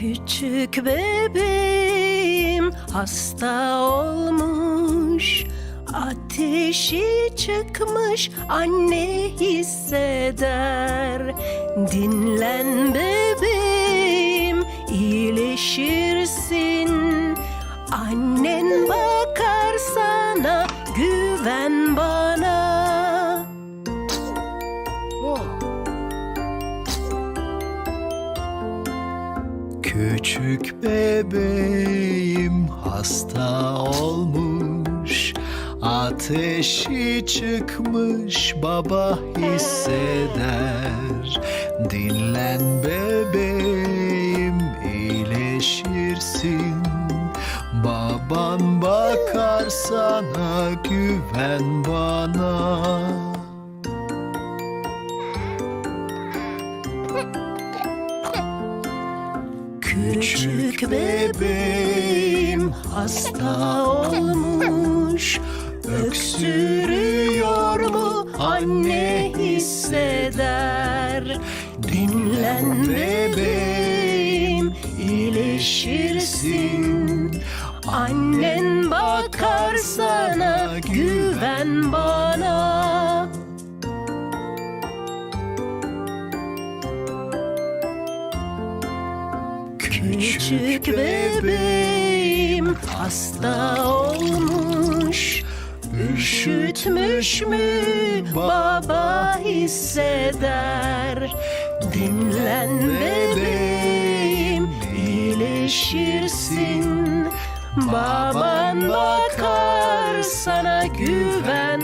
Küçük bebeğim hasta olmuş. Ateşi çıkmış anne hisseder. Dinlen bebeğim iyileşirsin. Annen bakar Küçük bebeğim hasta olmuş Ateşi çıkmış baba hisseder. Dinlen bebeğim iyileşirsin. Baban bakar sana güven bana Küçük bebeğim hasta olmuş. Öksürüyor mu? Anne hisseder. Dinlen bebeğim iyileşirsin. Annen bakar sana güven bana Küçük bebeğim hasta olmuş Üşütmüş mü baba hisseder? Dinlen bebeğim iyileşirsin. Baban bakar sana güven